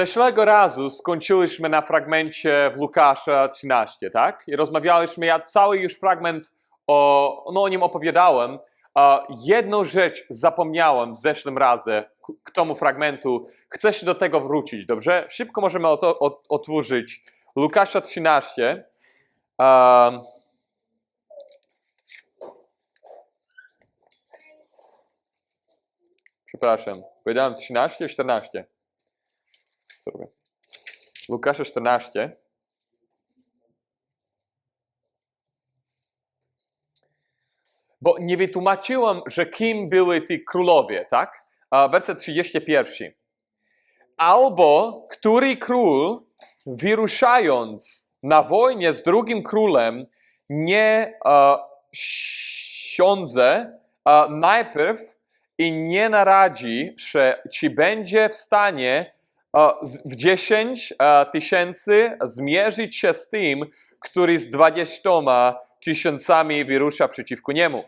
Zeszłego razu skończyliśmy na fragmencie w Łukasza 13, tak? I rozmawialiśmy, ja cały już fragment o, no, o nim opowiadałem. Jedną rzecz zapomniałem w zeszłym razie k- tomu fragmentu. Chcę się do tego wrócić, dobrze? Szybko możemy o to ot- otworzyć. Łukasza 13. Um, przepraszam, powiedziałem 13, 14. Co robię? Łukasza 14. Bo nie wytłumaczyłem, że kim były ci królowie, tak? Werset 31. Albo który król, wyruszając na wojnie z drugim królem, nie siądzie e, najpierw i nie naradzi się, czy będzie w stanie w 10 e, tysięcy zmierzyć się z tym, który z 20 tysiącami wyrusza przeciwko niemu.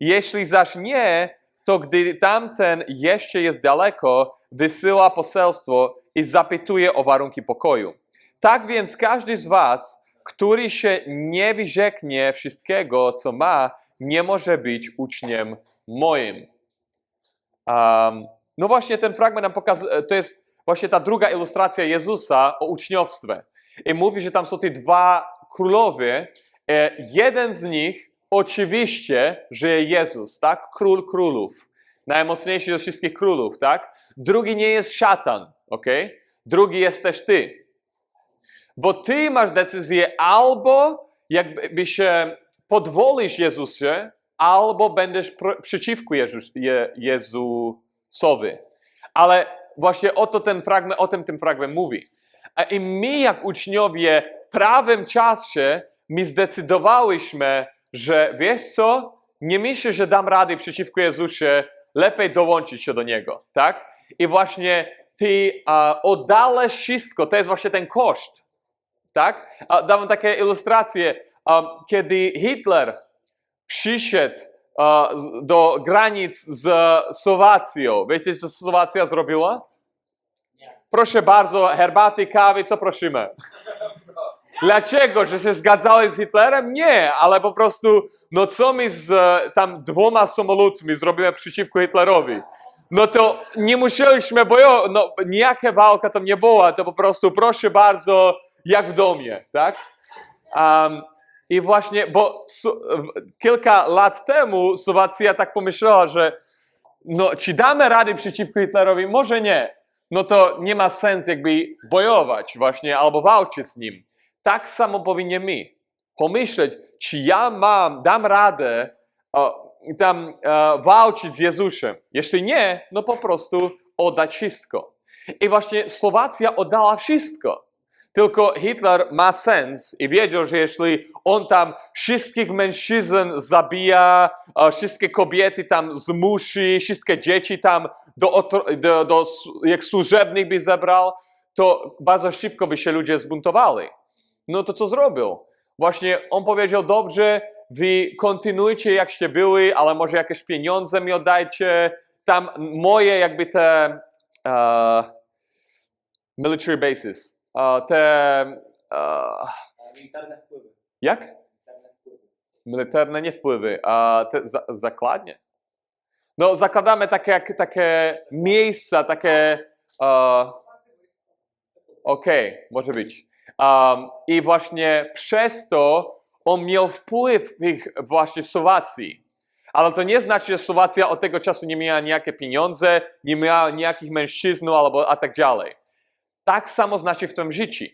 Jeśli zaś nie, to gdy tamten jeszcze jest daleko, wysyła poselstwo i zapytuje o warunki pokoju. Tak więc każdy z was, który się nie wyrzeknie wszystkiego, co ma, nie może być uczniem moim. Um, no właśnie ten fragment nam pokazuje, to jest właśnie ta druga ilustracja Jezusa o uczniowstwie. I mówi, że tam są te dwa królowie. E, jeden z nich oczywiście, że Jezus, tak? Król królów. Najmocniejszy ze wszystkich królów, tak? Drugi nie jest szatan, ok? Drugi jesteś ty. Bo ty masz decyzję albo jakby się podwolisz Jezusie, albo będziesz pr- przeciwko Jezus, Je, Jezusowi. Ale właśnie o, to ten fragment, o tym ten fragment mówi. A I my, jak uczniowie, prawym czasie my zdecydowałyśmy, że wiesz co, nie myślę, że dam rady przeciwko Jezusie, lepiej dołączyć się do Niego, tak? I właśnie ty a, oddalasz wszystko, to jest właśnie ten koszt, tak? A, dam takie ilustracje, a, kiedy Hitler przyszedł a, do granic z Słowacją, wiecie co Słowacja zrobiła? Proszę bardzo, herbaty, kawy, co prosimy? Dlaczego? Że się zgadzały z Hitlerem? Nie, ale po prostu, no co my z e, tam dwoma samolotami zrobimy przeciwko Hitlerowi? No to nie musieliśmy bojować, no nijaka walka tam nie była, to po prostu proszę bardzo, jak w domie, tak? Um, I właśnie, bo su- kilka lat temu Słowacja tak pomyślała, że no, czy damy rady przeciwko Hitlerowi? Może nie. No to nie ma sensu jakby bojować właśnie albo walczyć z nim. Tak samo powinniśmy pomyśleć, czy ja mam, dam radę e, tam e, walczyć z Jezusem. Jeśli nie, no po prostu oddać wszystko. I właśnie Słowacja oddała wszystko. Tylko Hitler ma sens i wiedział, że jeśli on tam wszystkich mężczyzn zabija, e, wszystkie kobiety tam zmusi, wszystkie dzieci tam do, do, do jak służebnych by zebrał, to bardzo szybko by się ludzie zbuntowali. No to co zrobił? Właśnie on powiedział, dobrze, wy kontynuujcie jakście byli, ale może jakieś pieniądze mi oddajcie. Tam moje jakby te e, military bases, e, te Militarne wpływy. jak? Militarne wpływy. Militarne nie wpływy, a te za, zakładnie. No zakładamy takie, takie miejsca, takie e, Okej, może być. Um, I właśnie przez to on miał wpływ ich właśnie w Słowacji. Ale to nie znaczy, że Słowacja od tego czasu nie miała niejakie pieniądze, nie miała niejakich mężczyzn albo a tak dalej. Tak samo znaczy w tym życiu.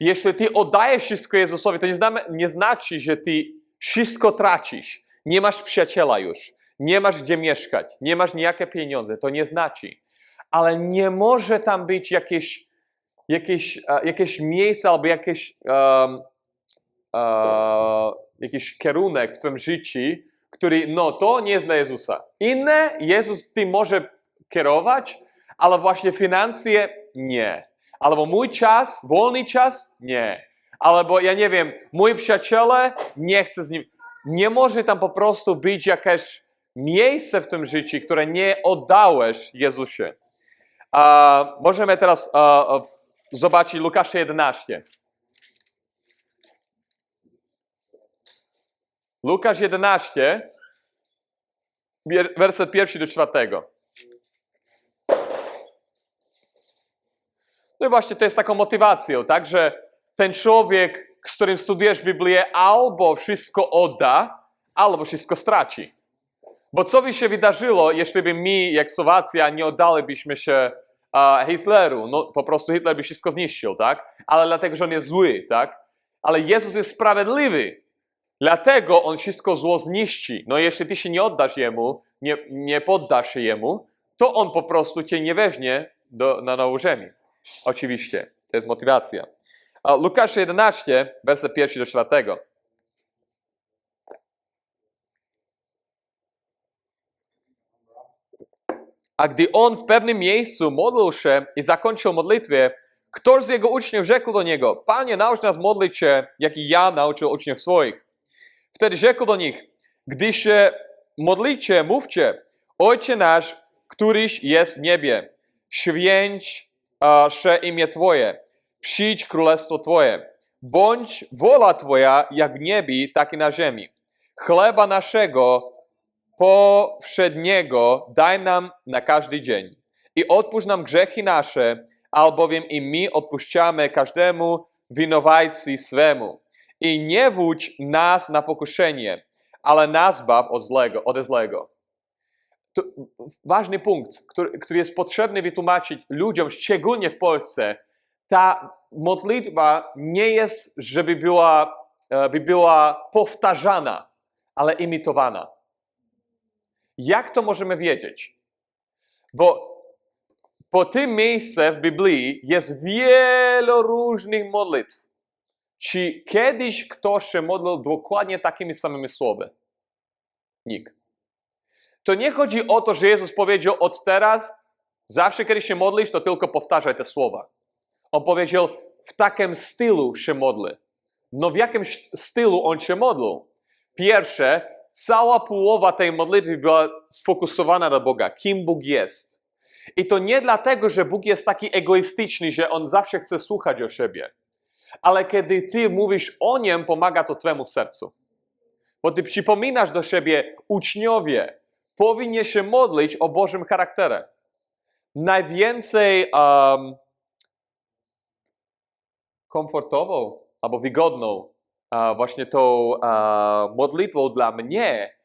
Jeśli ty oddajesz wszystko Jezusowi, to nie, nie znaczy, że ty wszystko tracisz. Nie masz przyjaciela już, nie masz gdzie mieszkać, nie masz niejakie pieniądze. To nie znaczy. Ale nie może tam być jakieś jakieś, e, jakieś miejsce albo jakieś, um, jakiś kierunek w Twoim życiu, który, no to nie jest dla Jezusa. Inne Jezus Ty może kierować, ale właśnie finanse nie. Albo mój czas, wolny czas, nie. Albo ja nie wiem, mój przyjaciele, nie chcę z nim. Nie może tam po prostu być jakieś miejsce w tym życiu, które nie oddałeś Jezusie. A możemy teraz a, w zobaczyć Łukasza 11. Lukasz 11, wier- werset pierwszy do czwartego. No i właśnie to jest taką motywacją, tak, że ten człowiek, z którym studujesz Biblię, albo wszystko odda, albo wszystko straci. Bo co by się wydarzyło, jeśli by my, jak Słowacja, nie oddalibyśmy się Hitleru? No po prostu Hitler by wszystko zniszczył, tak? Ale dlatego, że on jest zły, tak? Ale Jezus jest sprawiedliwy. Dlatego on wszystko zło zniszczy. No jeśli ty się nie oddasz Jemu, nie, nie poddasz się Jemu, to on po prostu cię nie weźmie do, na ziemię. Oczywiście, to jest motywacja. A Łukasz 11, werset 1 do 4. A gdy on w pewnym miejscu modlił się i zakończył modlitwę, ktoś z jego uczniów rzekł do niego: Panie, naucz nas modlić się, jak i ja nauczył uczniów swoich. Wtedy rzekł do nich: Gdy się modlicie, mówcie: Ojcze nasz, któryś jest w niebie, święć się imię Twoje, przyjdź królestwo Twoje, bądź wola Twoja jak w niebie, tak i na ziemi. Chleba naszego powszedniego daj nam na każdy dzień. I odpuść nam grzechy nasze, albowiem i my odpuszczamy każdemu winowajcy swemu. I nie wódź nas na pokuszenie, ale nas baw od złego, ode złego. To ważny punkt, który, który jest potrzebny wytłumaczyć ludziom, szczególnie w Polsce. Ta modlitwa nie jest, żeby była, e, by była powtarzana, ale imitowana. Jak to możemy wiedzieć? Bo po tym miejscu w Biblii jest wiele różnych modlitw. Czy kiedyś ktoś się modlił dokładnie takimi samymi słowy? Nikt. To nie chodzi o to, że Jezus powiedział od teraz, zawsze kiedy się modlisz, to tylko powtarzaj te słowa. On powiedział, w takim stylu się modlę. No w jakim stylu on się modlił? Pierwsze, cała połowa tej modlitwy była sfokusowana na Boga, kim Bóg jest. I to nie dlatego, że Bóg jest taki egoistyczny, że On zawsze chce słuchać o siebie. Ale kiedy Ty mówisz o Nim, pomaga to Twemu sercu. Bo Ty przypominasz do siebie, uczniowie, powinien się modlić o Bożym charakterze. Najwięcej um, komfortową albo wygodną właśnie tą modlitwą dla mnie,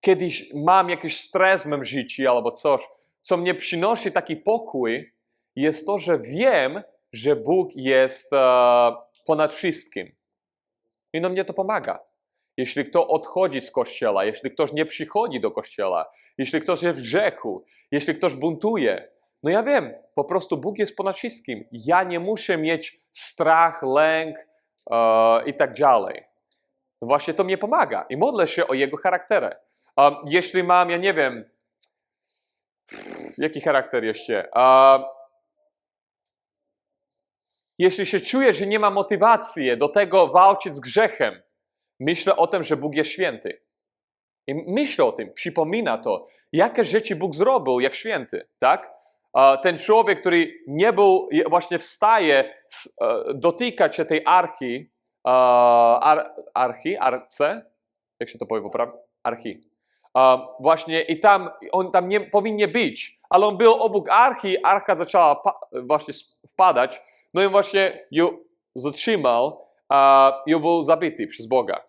kiedyś mam jakiś stres w moim życiu albo coś, co mnie przynosi taki pokój, jest to, że wiem, że Bóg jest e, ponad wszystkim. I no mnie to pomaga. Jeśli kto odchodzi z kościoła, jeśli ktoś nie przychodzi do kościoła, jeśli ktoś jest w grzechu, jeśli ktoś buntuje, no ja wiem, po prostu Bóg jest ponad wszystkim. Ja nie muszę mieć strach, lęk i tak dalej. No właśnie to mnie pomaga i modlę się o Jego charakterze. Um, jeśli mam, ja nie wiem, jaki charakter jeszcze? Um, jeśli się czuję, że nie mam motywacji do tego walczyć z grzechem, myślę o tym, że Bóg jest święty. I myślę o tym, przypomina to, jakie rzeczy Bóg zrobił jak święty, tak? Ten człowiek, który nie był, właśnie wstaje, e, dotyka się tej archi, ar, archi, arce, jak się to powie poprawnie? Archi. Właśnie i tam, on tam nie powinien być, ale on był obok archi, archa zaczęła właśnie wpadać, no i właśnie ją zatrzymał i był zabity przez Boga.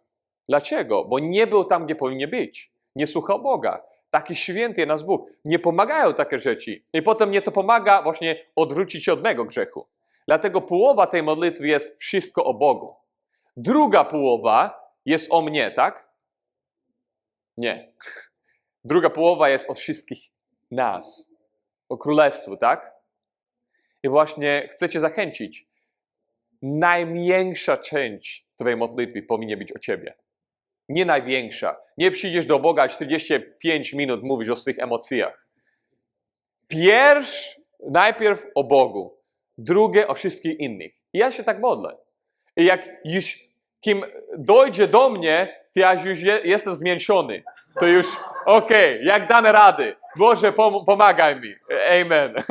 Dlaczego? Bo nie był tam, gdzie powinien być. Nie słuchał Boga. Taki święty nasz Bóg. Nie pomagają takie rzeczy. I potem mnie to pomaga właśnie odwrócić się od mego grzechu. Dlatego połowa tej modlitwy jest wszystko o Bogu. Druga połowa jest o mnie, tak? Nie. Druga połowa jest o wszystkich nas. O królestwu, tak? I właśnie chcę Cię zachęcić. Najmniejsza część Twojej modlitwy powinna być o Ciebie. Nie największa. Nie przyjdziesz do Boga 45 minut mówisz o swoich emocjach. Pierwsz, najpierw o Bogu, drugie o wszystkich innych. I ja się tak modlę. I jak już kim dojdzie do mnie, to ja już je, jestem zmęczony. To już, okej, jak damy rady. Boże, pom- pomagaj mi. Amen.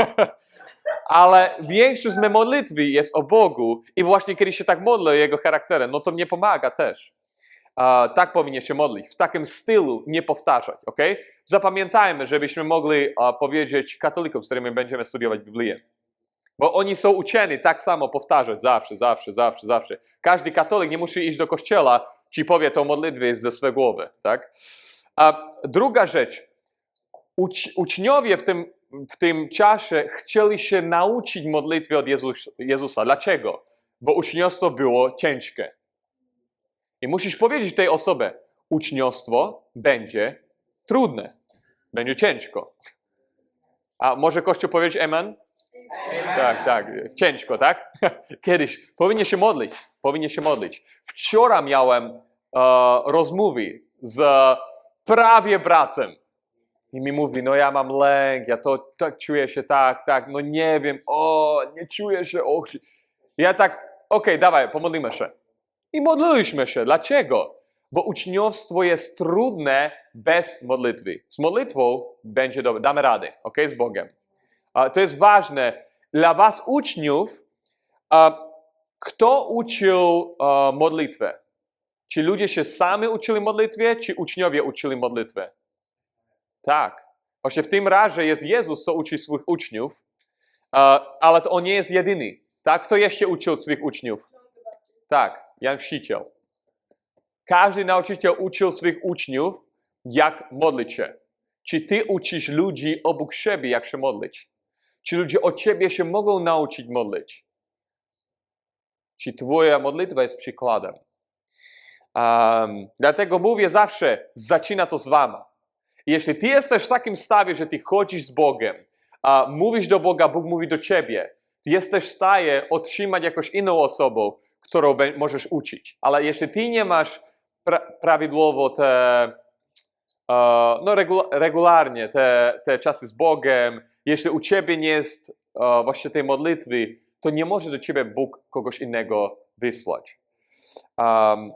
ale większość z mojej modlitwy jest o Bogu i właśnie kiedy się tak modlę o Jego charakterem, no to mnie pomaga też. Tak powinien się modlić, w takim stylu nie powtarzać, ok? Zapamiętajmy, żebyśmy mogli powiedzieć katolikom, z którymi będziemy studiować Biblię. Bo oni są uczeni tak samo powtarzać zawsze, zawsze, zawsze, zawsze. Każdy katolik nie musi iść do kościoła, ci powie tą modlitwę ze swej głowy, tak? A druga rzecz. Ucz, uczniowie w tym, w tym czasie chcieli się nauczyć modlitwy od Jezus, Jezusa. Dlaczego? Bo uczniostwo było ciężkie. I musisz powiedzieć tej osobie, uczniostwo będzie trudne, będzie ciężko. A może Kościół powiedzieć amen? Tak, tak, ciężko, tak? Kiedyś powinien się modlić, powinien się modlić. Wczoraj miałem e, rozmowy z prawie bratem. I mi mówi, no ja mam lęk, ja to tak czuję się tak, tak, no nie wiem, o, nie czuję się, och. Ja tak, okej, dawaj, pomodlimy się. I modliliśmy się. Dlaczego? Bo uczniostwo jest trudne bez modlitwy. Z modlitwą będzie dobre, damy radę, ok, z Bogiem. To jest ważne. Dla was uczniów, kto uczył modlitwę? Czy ludzie się sami uczyli modlitwę, czy uczniowie uczyli modlitwę? Tak. Właśnie w tym razie jest Jezus, co uczy swoich uczniów, ale to on nie jest jedyny. Tak? Kto jeszcze uczył swoich uczniów? Tak, Jan Chrzciciel. Każdy nauczyciel uczył swoich uczniów, jak modlić się. Czy ty uczysz ludzi obok siebie, jak się modlić? Czy ludzie od ciebie się mogą nauczyć modlić? Czy twoja modlitwa jest przykładem? Um, dlatego mówię zawsze, zaczyna to z wami. Jeśli ty jesteś w takim stawie, że ty chodzisz z Bogiem, a mówisz do Boga, Bóg mówi do ciebie, ty jesteś w stanie otrzymać jakąś inną osobę, którą możesz uczyć. Ale jeśli ty nie masz pra- prawidłowo te, e, no regula- regularnie te, te czasy z Bogiem, jeśli u ciebie nie jest e, właśnie tej modlitwy, to nie może do ciebie Bóg kogoś innego wysłać. Um,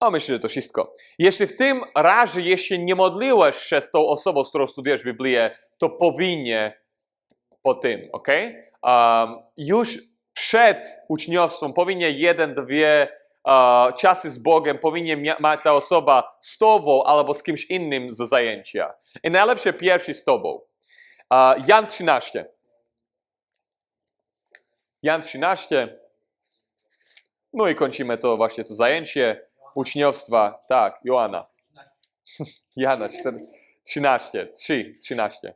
o, myślę, że to wszystko. Jeśli w tym razie jeszcze nie modliłeś się z tą osobą, z którą Biblię, to powinien po tym, ok? Już przed uczniostwem powinien jeden, dwie czasy z Bogiem, powinien mać ta osoba z tobą albo z kimś innym za zajęcia. I najlepsze pierwszy z tobą. Jan 13. Jan 13. No i kończymy to właśnie to zajęcie uczniostwa. Tak, Joanna. Jana 4, 13. 3, 13.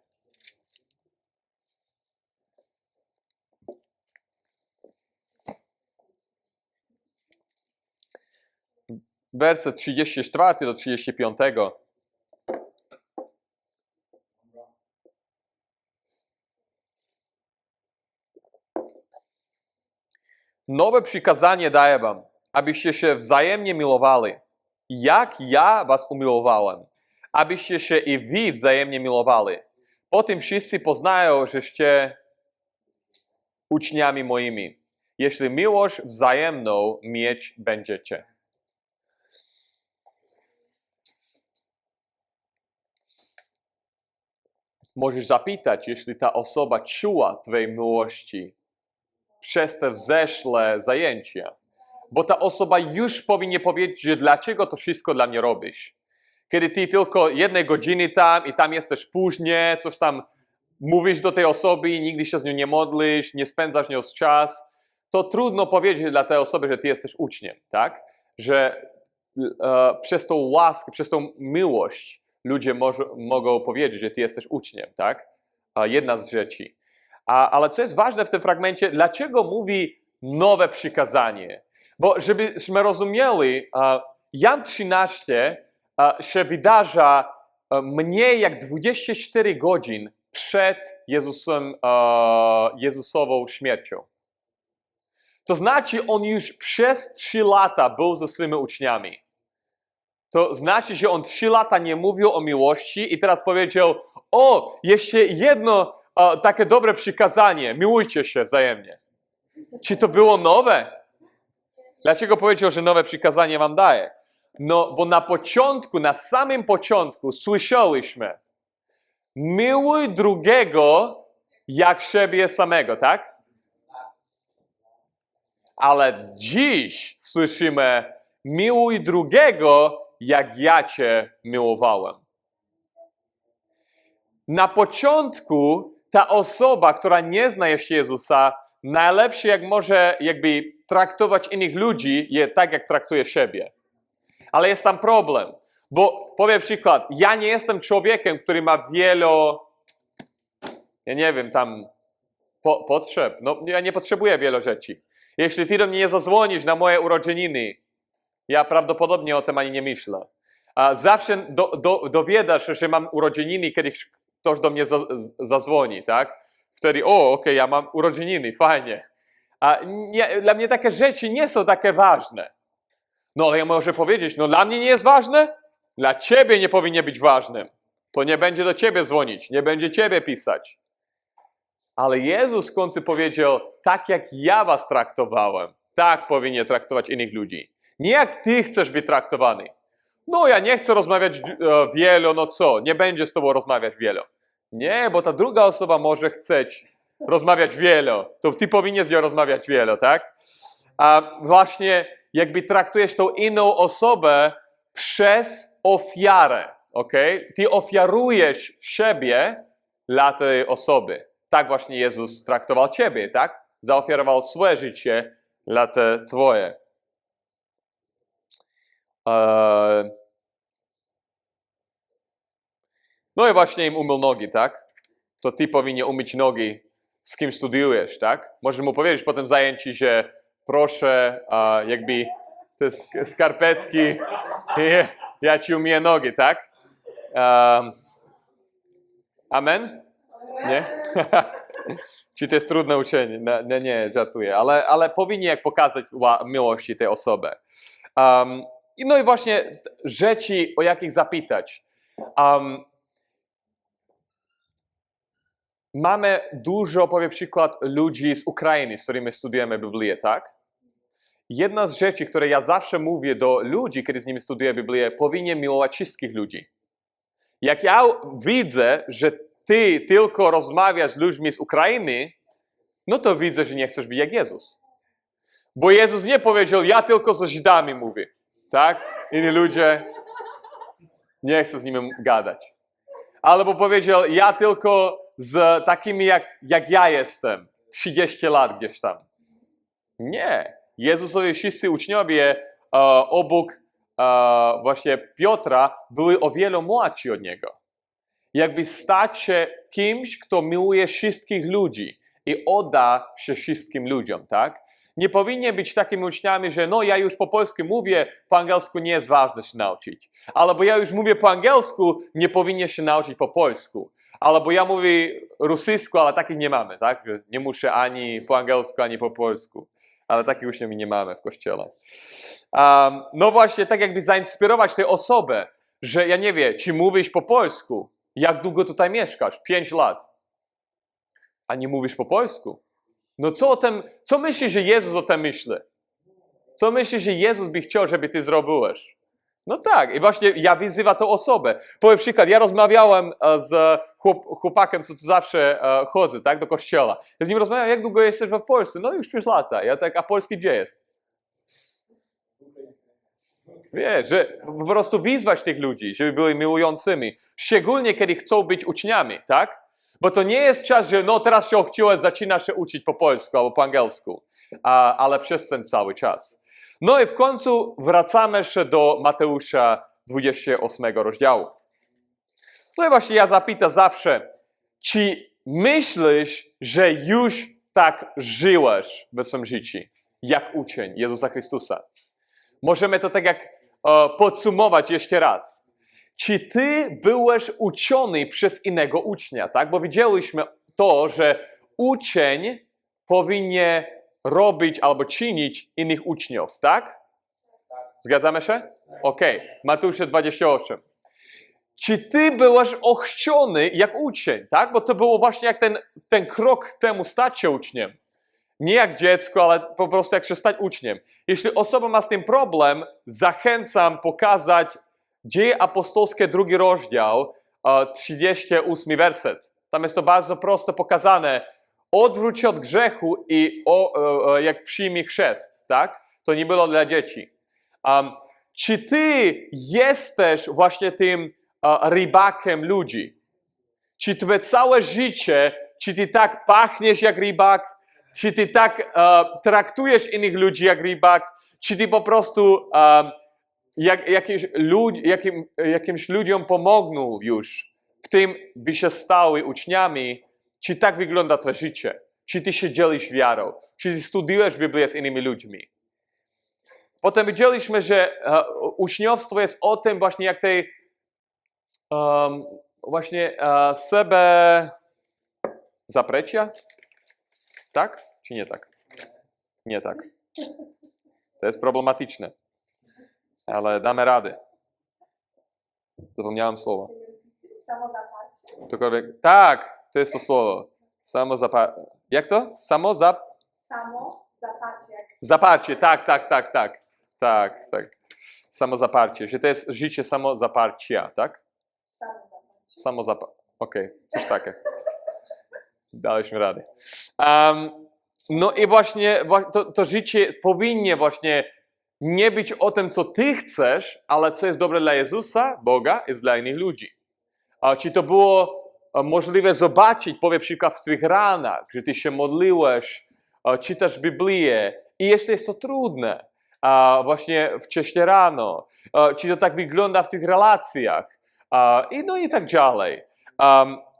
Werset 34 do 35. Nowe przykazanie daję wam, abyście się wzajemnie milowali, jak ja was umiłowałem, abyście się i wy wzajemnie milowali. Potem wszyscy poznają, żeście uczniami moimi, jeśli miłość wzajemną mieć będziecie. Możesz zapytać, jeśli ta osoba czuła Twojej miłości przez te wzeszłe zajęcia. Bo ta osoba już powinien powiedzieć, że dlaczego to wszystko dla mnie robisz. Kiedy ty tylko jednej godziny tam i tam jesteś później, coś tam mówisz do tej osoby, nigdy się z nią nie modlisz, nie spędzasz z nią czas, to trudno powiedzieć dla tej osoby, że ty jesteś uczniem, tak? Że e, przez tą łaskę, przez tą miłość ludzie może, mogą powiedzieć, że ty jesteś uczniem, tak? Jedna z rzeczy. A, ale co jest ważne w tym fragmencie, dlaczego mówi nowe przykazanie? Bo żebyśmy rozumieli, Jan 13 e, się wydarza mniej jak 24 godzin przed Jezusem, Jezusową śmiercią. To znaczy, on już przez 3 lata był ze swymi uczniami. To znaczy, że on 3 lata nie mówił o miłości i teraz powiedział: O, jeszcze jedno e, takie dobre przykazanie, miłujcie się wzajemnie. Czy to było nowe? Dlaczego powiedział, że nowe przykazanie wam daje? No, bo na początku, na samym początku słyszeliśmy: miłuj drugiego jak siebie samego, tak? Ale dziś słyszymy, miłuj drugiego, jak ja cię miłowałem. Na początku ta osoba, która nie zna jeszcze Jezusa, najlepsze jak może jakby traktować innych ludzi, je tak jak traktuje siebie. Ale jest tam problem, bo powiem przykład, ja nie jestem człowiekiem, który ma wielo, ja nie wiem, tam po, potrzeb. No, ja nie potrzebuję wielu rzeczy. Jeśli ty do mnie nie zadzwonisz na moje urodzininy, ja prawdopodobnie o tym ani nie myślę. A zawsze do, do, dowiadasz że mam urodzininy, kiedy ktoś do mnie za, zadzwoni, tak? Wtedy, o, okej, ja mam urodzininy, fajnie. A nie, dla mnie takie rzeczy nie są takie ważne. No ale ja może powiedzieć, no dla mnie nie jest ważne, dla ciebie nie powinien być ważnym. To nie będzie do ciebie dzwonić, nie będzie ciebie pisać. Ale Jezus w końcu powiedział, tak jak ja was traktowałem, tak powinien traktować innych ludzi. Nie jak ty chcesz być traktowany. No ja nie chcę rozmawiać e, wielo, no co, nie będzie z tobą rozmawiać wielo. Nie, bo ta druga osoba może chcieć rozmawiać wielo. To ty powinien z nią rozmawiać wielo, tak? A właśnie jakby traktujesz tą inną osobę przez ofiarę, ok? Ty ofiarujesz siebie dla tej osoby. Tak właśnie Jezus traktował ciebie, tak? Zaofiarował swoje życie dla te twoje. Eee, No i właśnie im umył nogi, tak? To ty powinien umyć nogi z kim studiujesz, tak? Możesz mu powiedzieć po tym zajęciu, że proszę, jakby te sk- skarpetki, ja- ci umyję nogi, tak? Um, amen? Nie? Czy to jest trudne uczenie? Nie, nie, nie żartuję, ale, ale powinien pokazać miłości tej osoby. Um, i no i właśnie rzeczy, o jakich zapytać. Um, mamy dużo, powiem przykład, ludzi z Ukrainy, z którymi studujemy Biblię, tak? Jedna z rzeczy, które ja zawsze mówię do ludzi, kiedy z nimi studiuję Biblię, powinien miłować wszystkich ludzi. Jak ja widzę, że ty tylko rozmawiasz z ludźmi z Ukrainy, no to widzę, że nie chcesz być jak Jezus. Bo Jezus nie powiedział, ja tylko ze Żydami mówię, tak? Inni ludzie, nie chcę z nimi gadać. Albo powiedział, ja tylko z takimi jak, jak ja jestem, 30 lat gdzieś tam. Nie. Jezusowi wszyscy uczniowie e, obok e, właśnie Piotra były o wiele młodsi od niego. Jakby stać się kimś, kto miłuje wszystkich ludzi i odda się wszystkim ludziom, tak? Nie powinien być takimi uczniami, że no ja już po polsku mówię, po angielsku nie jest ważne się nauczyć. Albo ja już mówię po angielsku, nie powinien się nauczyć po polsku. Albo ja mówię rosyjsku, ale takich nie mamy, tak? Nie muszę ani po angielsku, ani po polsku. Ale takich uczniów nie mamy w kościele. Um, no właśnie, tak jakby zainspirować tę osobę, że ja nie wiem, czy mówisz po polsku, jak długo tutaj mieszkasz? Pięć lat. A nie mówisz po polsku? No co o tym, co myślisz, że Jezus o tym myśli? Co myślisz, że Jezus by chciał, żeby ty zrobiłeś? No tak, i właśnie ja wyzywam tę osobę. Powiem przykład, ja rozmawiałem e, z chłop, chłopakiem, co zawsze e, chodzę, tak, do kościoła. Ja z nim rozmawiałem, jak długo jesteś w Polsce? No już 5 lata. Ja tak, a polski gdzie jest? Wiesz, że po prostu wyzwać tych ludzi, żeby byli miłującymi. Szczególnie, kiedy chcą być uczniami, tak? Bo to nie jest czas, że no teraz się chciałeś, zaczynasz się uczyć po polsku albo po angielsku, a, ale przez ten cały czas. No i w końcu wracamy jeszcze do Mateusza 28 rozdziału. No i właśnie ja zapytam zawsze, czy myślisz, że już tak żyłeś w swoim życiu, jak uczeń Jezusa Chrystusa? Możemy to tak jak podsumować jeszcze raz. Czy ty byłeś uczony przez innego ucznia, tak? Bo widzieliśmy to, że uczeń powinien robić albo czynić innych uczniów, tak? Zgadzamy się? Okej, Mateusze 28. Czy ty byłeś ochrzczony jak uczeń, tak? Bo to było właśnie jak ten, ten krok temu stać się uczniem. Nie jak dziecko, ale po prostu jak się stać uczniem. Jeśli osoba ma z tym problem, zachęcam pokazać Dzieje apostolskie, drugi rozdział, e, 38 werset. Tam jest to bardzo prosto pokazane. Odwróć się od grzechu i o, e, e, jak przyjmij chrzest, tak? To nie było dla dzieci. Um, czy ty jesteś właśnie tym e, rybakiem ludzi? Czy twoje całe życie, czy ty tak pachniesz jak rybak? Czy ty tak e, traktujesz innych ludzi jak rybak? Czy ty po prostu e, jak, jakimś, lud, jakim, jakimś ludziom pomogną już w tym, by się stały uczniami? Czy tak wygląda twoje życie? Czy ty się dzielisz wiarą? Czy ty studiujesz Biblię z innymi ludźmi? Potem widzieliśmy, że e, uczniostwo jest o tym właśnie jak tej um, właśnie e, sebe zaprecia? Tak? Czy nie tak? Nie tak. To jest problematyczne. Ale damy radę. Zapomniałem słowa. Samozaparcie. Tak, to jest to słowo. Samozaparcie. Jak to? Samozap... Samozaparcie. Zaparcie, tak, tak, tak, tak. Tak, tak. Samozaparcie, że to jest życie samozaparcia, tak? samozaparcie. Samozapa... Okej, coś takie. Daliśmy radę. Um, no i właśnie to, to życie powinnie właśnie nie być o tym, co ty chcesz, ale co jest dobre dla Jezusa, Boga, jest dla innych ludzi. A czy to było e, możliwe zobaczyć, powiem przykład w twoich ranach, że ty się modliłeś, czytasz Biblię i jeszcze jest to trudne, a właśnie wcześniej rano, e, czy to tak wygląda w tych relacjach e, i no i tak dalej.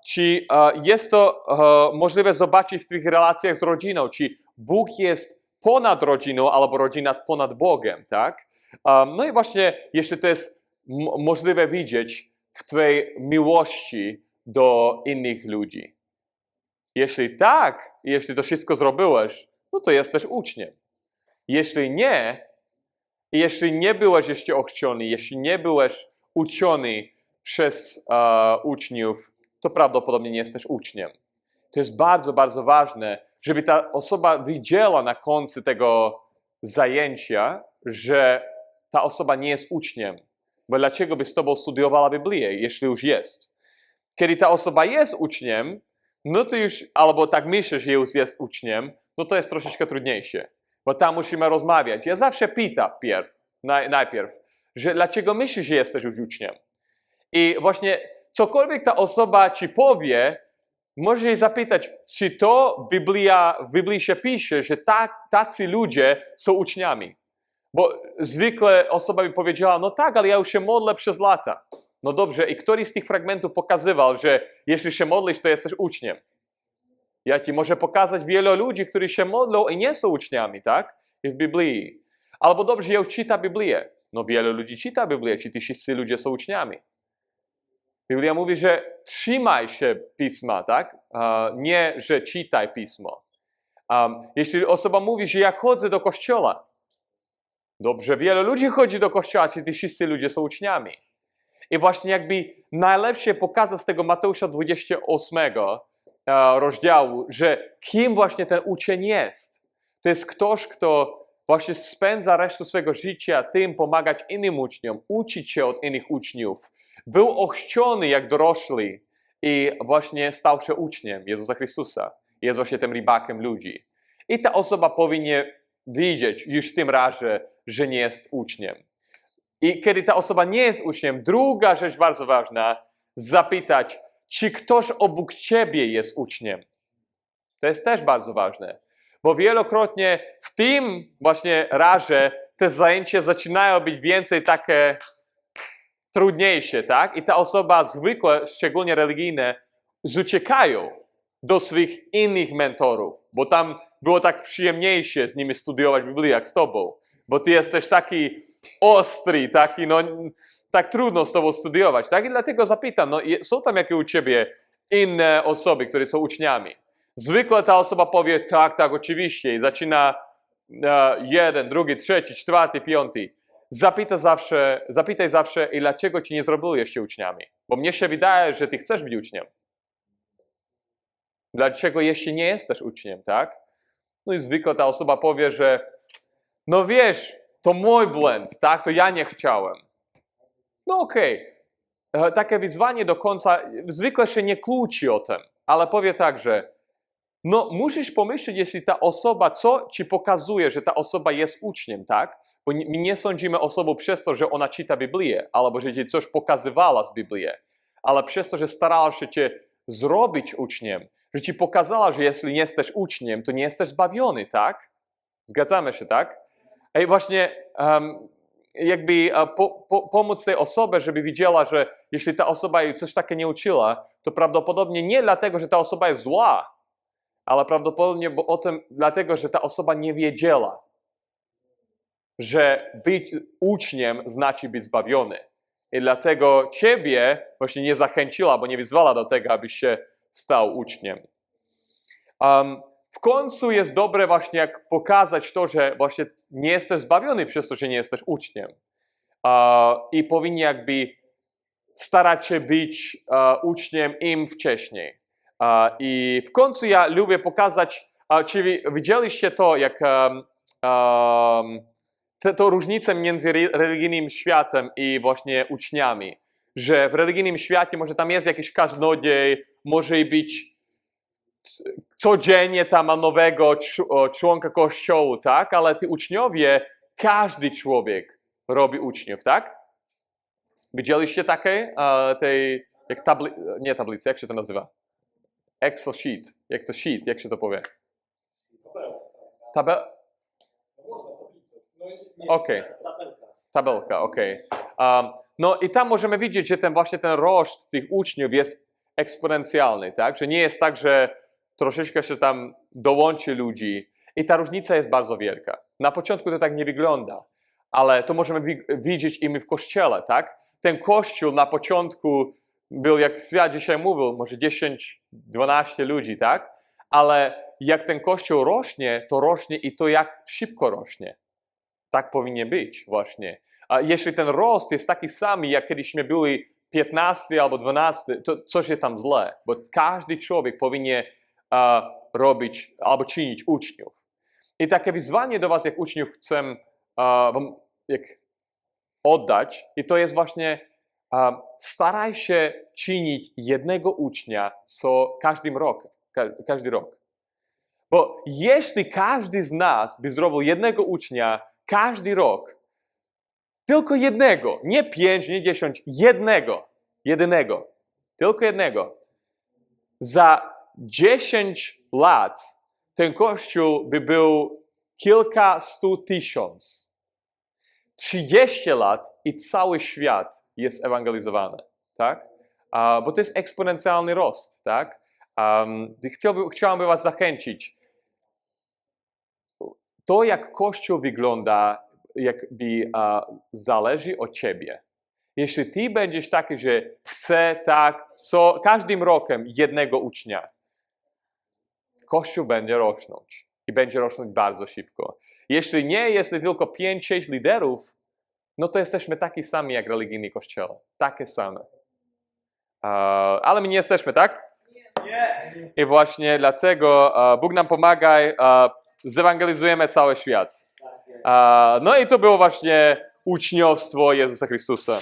Czy e, jest to e, możliwe zobaczyć w twoich relacjach z rodziną, czy Bóg jest ponad rodziną albo rodzina ponad Bogiem, tak? Um, no i właśnie, jeśli to jest możliwe widzieć w twojej miłości do innych ludzi. Jeśli tak, jeśli to wszystko zrobiłeś, no to jesteś uczniem. Jeśli nie, jeśli nie byłeś jeszcze ochrzczony, jeśli nie byłeś uczony przez e, uczniów, to prawdopodobnie nie jesteś uczniem. To jest bardzo, bardzo ważne, żeby ta osoba widziała na końcu tego zajęcia, że ta osoba nie jest uczniem. Bo dlaczego by z tobą studiowała Biblię, jeśli już jest? Kiedy ta osoba jest uczniem, no to już, albo tak myślisz, że już jest uczniem, no to jest troszeczkę trudniejsze, bo tam musimy rozmawiać. Ja zawsze pytam wpierw, naj, najpierw, że dlaczego myślisz, że jesteś już uczniem? I właśnie cokolwiek ta osoba ci powie, możesz jej zapytać, czy to Biblia, w Biblii się pisze, że tacy ludzie są uczniami. Bo zwykle osoba by powiedziała, no tak, ale ja już się modlę przez lata. No dobrze, i któryś z tych fragmentów pokazywał, że jeśli się modlisz, to jesteś uczniem? Ja ci może pokazać wielu ludzi, którzy się modlą i nie są uczniami, tak? I w Biblii. Albo dobrze, ja już czytam Biblię. No wielu ludzi czyta Biblię, ci wszyscy ludzie są uczniami. Biblia mówi, że trzymaj się pisma, tak? Nie, że czytaj pismo. Jeśli osoba mówi, że ja chodzę do kościoła, dobrze, wielu ludzi chodzi do kościoła, czy ci wszyscy ludzie są uczniami. I właśnie jakby najlepsze pokazać z tego Mateusza 28 e, rozdziału, że kim właśnie ten uczeń jest. To jest ktoś, kto właśnie spędza resztę swojego życia tym pomagać innym uczniom, uczyć się od innych uczniów. Był ochrzczony jak dorośli i właśnie stał się uczniem Jezusa Chrystusa. Jest właśnie tym rybakiem ludzi. I ta osoba powinien widzieć już w tym razie, że nie jest uczniem. I kiedy ta osoba nie jest uczniem, druga rzecz bardzo ważna, zapytać, czy ktoś obok ciebie jest uczniem. To jest też bardzo ważne, bo wielokrotnie w tym właśnie razie te zajęcia zaczynają być więcej takie trudniejsze, tak? I ta osoba zwykle, szczególnie religijne, uciekają do swych innych mentorów, bo tam było tak przyjemniejsze z nimi studiować Biblię jak z tobą, bo ty jesteś taki ostry, taki, no, tak trudno z tobą studiować, tak? I dlatego zapytam, no, są tam jakie u ciebie inne osoby, które są uczniami? Zwykle ta osoba powie, tak, tak, oczywiście, i zaczyna e, jeden, drugi, trzeci, czwarty, piąty. Zapytaj zawsze, zapytaj zawsze, i dlaczego ci nie zrobili jeszcze uczniami? Bo mnie się wydaje, że ty chcesz być uczniem. Dlaczego jeszcze nie jesteś uczniem, tak? No i zwykle ta osoba powie, że no wiesz, to mój błęd, tak? To ja nie chciałem. No okej. E, Takie wyzwanie do końca zwykle się nie kłóci o tym. ale powie tak, że no musisz pomyśleć, jeśli ta osoba, co ci pokazuje, że ta osoba jest uczniem, tak? Bo my nie sądzimy osobą przez to, że ona czyta Biblię, albo że ci coś pokazywała z Biblii, ale przez to, że starała się cię zrobić uczniem, że ci pokazała, że jeśli nie jesteś uczniem, to nie jesteś zbawiony, tak? Zgadzamy się, tak? I właśnie em, jakby e, po, po, pomóc tej osobie, żeby widziała, że jeśli ta osoba jej coś takie nie uczyła, to prawdopodobnie nie dlatego, że ta osoba jest zła, ale prawdopodobnie bo o tym, dlatego, że ta osoba nie wiedziała, że być uczniem znaczy być zbawiony. I dlatego ciebie właśnie nie zachęciła, bo nie wyzwala do tego, abyś się stał uczniem. Um, w końcu jest dobre właśnie jak pokazać to, że właśnie nie jesteś zbawiony przez to, że nie jesteś uczniem. Uh, I powinni jakby starać się być uh, uczniem im wcześniej. Uh, I w końcu ja lubię pokazać, uh, czy wi- widzieliście to, jak um, um, te, to różnicę między re- religijnym światem i właśnie uczniami. Że w religijnym świecie może tam jest jakiś kaznodziej, może być codziennie tam ma nowego członka kościołu, tak? Ale ci uczniowie, każdy człowiek robi uczniów, tak? Widzieliście takie? e, tej, jak tabli, nie tablicy, jak się to nazywa? Excel sheet. Jak to sheet, jak się to powie? Tabel, Okej. Tabelka. tabelka, okej. Um, no i tam możemy widzieć, że ten właśnie ten rost tych uczniów jest eksponencjalny, tak? Że nie jest tak, że troszeczkę się tam dołączy ludzi i ta różnica jest bardzo wielka. Na początku to tak nie wygląda, ale to możemy wi- widzieć i my w kościele, tak? Ten kościół na początku był, jak ja dzisiaj mówił, może 10-12 ludzi, tak? Ale jak ten kościół rośnie, to rośnie i to jak szybko rośnie. Tak powinien być właśnie. A jeśli ten rost jest taki sam, jak kiedyśmy byli 15 albo 12, to coś jest tam źle, bo każdy człowiek powinien a, robić albo czynić uczniów. I takie wyzwanie do was, jak uczniów chcę a, wam jak oddać, i to jest właśnie a, staraj się czynić jednego ucznia co każdym rok, ka, każdy rok. Bo jeśli każdy z nas by zrobił jednego ucznia każdy rok, tylko jednego, nie pięć, nie dziesięć, jednego, jedynego, tylko jednego. Za 10 lat ten kościół by był kilka stu tysiąc. 30 lat i cały świat jest ewangelizowany, tak? Bo to jest eksponencjalny rost, tak? Um, chciałbym, chciałbym was zachęcić. To, jak Kościół wygląda, jakby a, zależy od ciebie. Jeśli ty będziesz taki, że chce tak co każdym rokiem jednego ucznia, Kościół będzie rosnąć i będzie rosnąć bardzo szybko. Jeśli nie, jeśli tylko 5-6 liderów, no to jesteśmy taki sami jak religijni kościoły. Takie same. Uh, ale my nie jesteśmy, tak? Nie! I właśnie dlatego uh, Bóg nam pomaga, uh, zewangelizujemy cały świat. No i to było właśnie uczniostwo Jezusa Chrystusa.